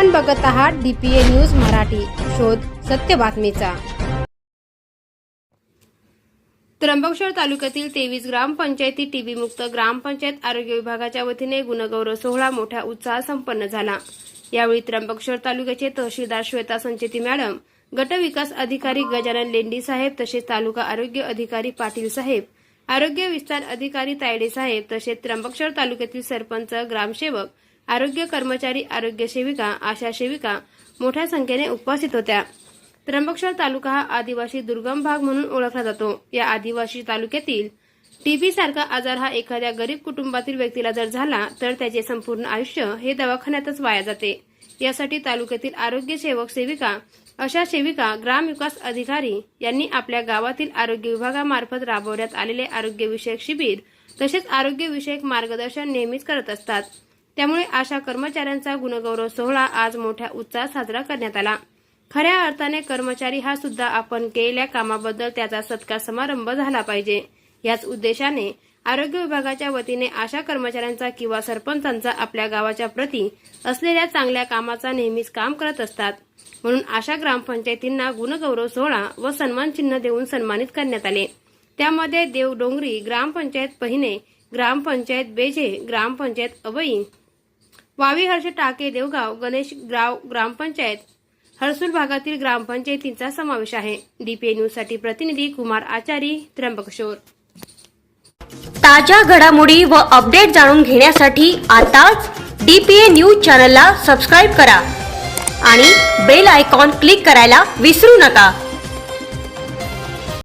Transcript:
आपण बघत आहात डीपीए न्यूज मराठी. शोध सत्य बातमीचा. त्र्यंबकेश्वर तालुक्यातील तेवीस ग्रामपंचायती टीबी मुक्त ग्रामपंचायत आरोग्य विभागाच्या वतीने गुणगौरव सोहळा मोठ्या उत्साहात संपन्न झाला. यावेळी त्र्यंबकेश्वर तालुक्याचे तहसीलदार श्वेता संचेती मॅडम गट विकास अधिकारी गजानन लेंडी साहेब तसेच तालुका आरोग्य अधिकारी पाटील साहेब आरोग्य विस्तार अधिकारी तायडे साहेब तसेच त्र्यंबकेश्वर तालुक्यातील सरपंच ग्रामसेवक आरोग्य कर्मचारी आरोग्य सेविका आशा सेविका मोठ्या संख्येने उपस्थित होत्या. त्र्यंबकेश्वर तालुका हा आदिवासी दुर्गम भाग म्हणून ओळखला जातो. या आदिवासी तालुक्यातील टीबी सारखा आजार हा एखाद्या गरीब कुटुंबातील व्यक्तीला जर झाला तर त्याचे संपूर्ण आयुष्य हे दवाखान्यातच वाया जाते. यासाठी तालुक्यातील आरोग्य सेवक सेविका अशा सेविका ग्रामविकास अधिकारी यांनी आपल्या गावातील आरोग्य विभागामार्फत राबवण्यात आलेले आरोग्यविषयक शिबिर तसेच आरोग्यविषयक मार्गदर्शन नेहमीच करत असतात. त्यामुळे आशा कर्मचाऱ्यांचा गुणगौरव सोहळा आज मोठ्या उत्साहात साजरा करण्यात आला. खऱ्या अर्थाने कर्मचारी हा सुद्धा आपण केलेल्या कामाबद्दल त्याचा सत्कार समारंभ झाला पाहिजे. याच उद्देशाने आरोग्य विभागाच्या वतीने आशा कर्मचाऱ्यांचा किंवा सरपंचांचा आपल्या गावाच्या प्रती असलेल्या चांगल्या कामाचा नेहमीच काम करत असतात. म्हणून आशा ग्रामपंचायतींना गुणगौरव सोहळा व सन्मान चिन्ह देऊन सन्मानित करण्यात आले. त्यामध्ये देवडोंगरी ग्रामपंचायत पहिने ग्रामपंचायत बेजे ग्रामपंचायत अवई वावी हर्ष टाके देवगाव गणेश ग्राव ग्रामपंचायत हर्सूल भागातील ग्रामपंचायतींचा समावेश आहे. डीपीए न्यूजसाठी प्रतिनिधी कुमार आचारी त्र्यंबकशोर ताज्या घडामोडी व अपडेट जाणून घेण्यासाठी आताच डीपीए न्यूज चॅनलला सबस्क्राईब करा आणि बेल आयकॉन क्लिक करायला विसरू नका.